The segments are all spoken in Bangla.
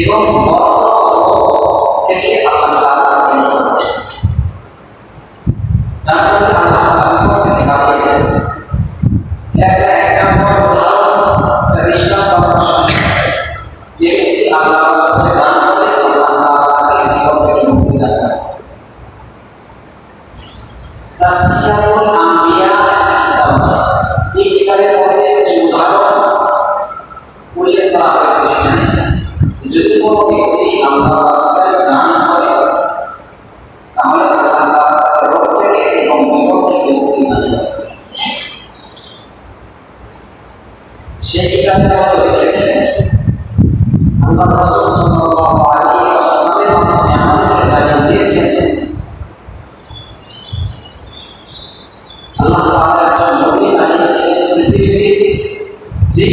Senhor, যদি আল্লাহ রাস্তায় দান করে তাহলে আল্লাহ তার রোগ থেকে এবং বিপদ থেকে মুক্তি দান করে সেই কিতাবে কত লিখেছেন আল্লাহ রসুল সাল্লাল্লাহু আলাইহি ওয়াসাল্লামের মাধ্যমে আমাদেরকে জানিয়ে দিয়েছেন আল্লাহ তাআলা একজন নবী পাঠিয়েছেন পৃথিবীতে যেই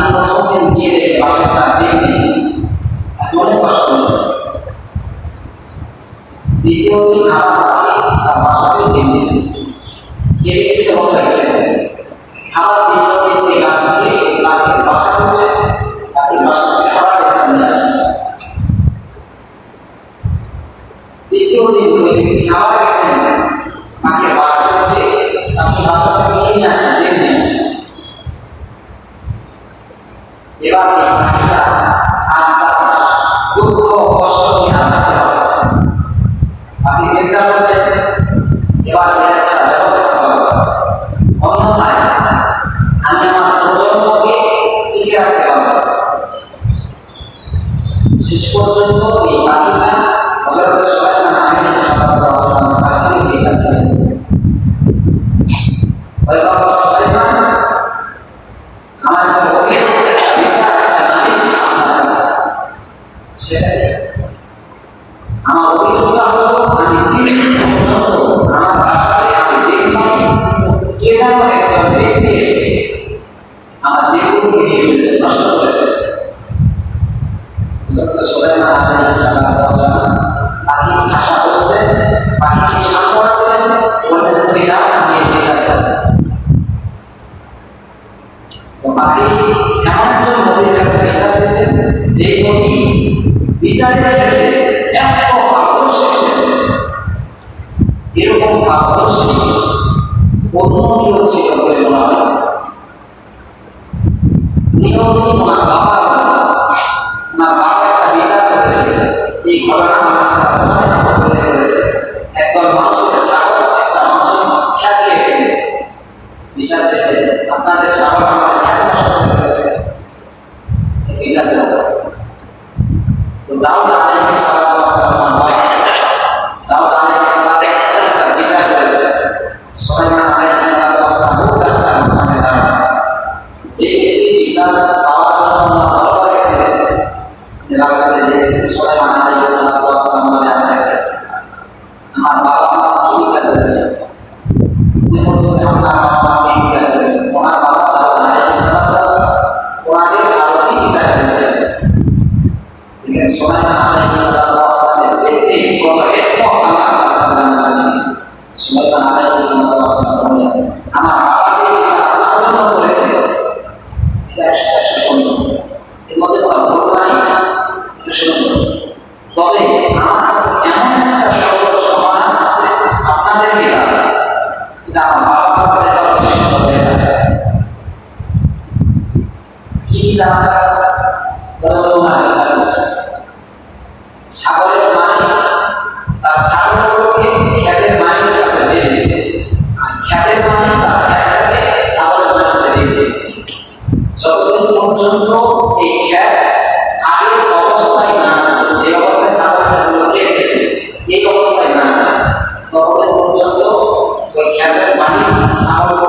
আমি প্রথম দিন গিয়ে দেখে বাসার দ্বিতীয় দিন আমার তার বাসাতে নিয়ে এবার আপনার দুঃখ কষ্ট নিয়ে আপনাকে বলেছেন আপনি চিন্তা করলেন এবার একটা ব্যবস্থা করা অন্যথায় আমি আমার শেষ পর্যন্ত এই বাকিটা হজরত সবাই তো এমন একজন নবীর কাছে বিশ্বাস দিয়েছেন, যে নবী বিচারের ক্ষেত্রে এত পারদর্শী এরকম পারদর্শী অন্য কেউ ছিল বলে মনে হয় বাবা বাবা একটা বিচার করেছিলেন, এই ঘটনা nasahau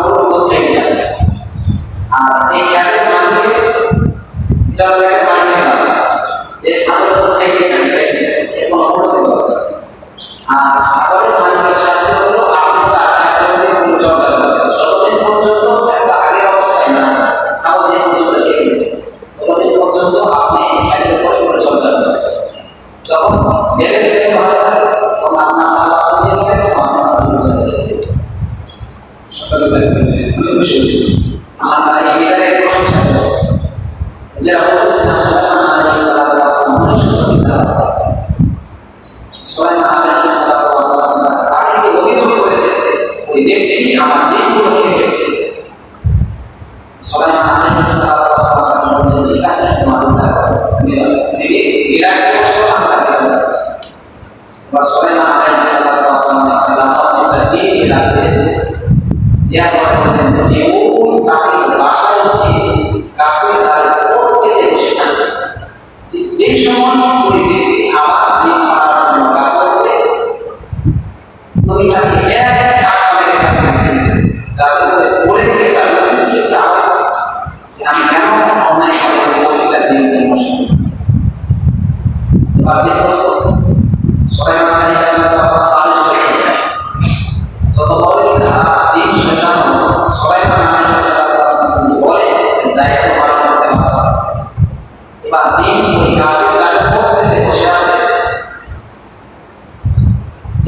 লাগবে dia berpesan menyebut ahli bahasa itu kasih dan orang yang bersyarat. Jadi semua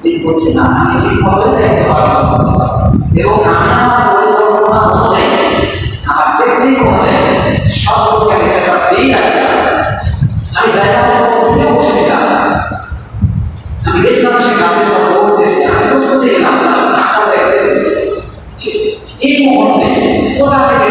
সেই বলছে, না, আমি ঠিক মতোই দেখতে পারলাম এবং আমি আমার পরিকল্পনা অনুযায়ী, আমার টেকনিক অনুযায়ী, সব আমি সেট দিয়েই আছে। আমি জায়গা আমি দেখলাম সে এই মুহূর্তে কোথা থেকে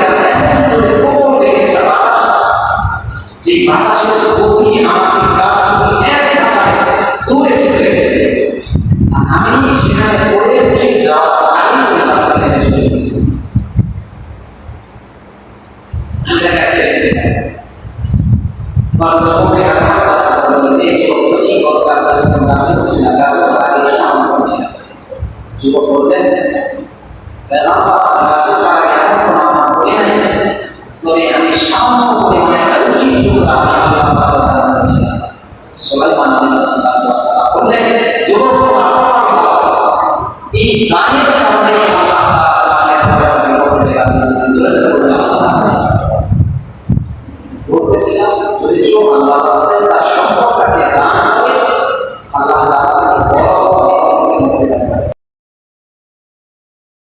যুবক বলতেন বেলা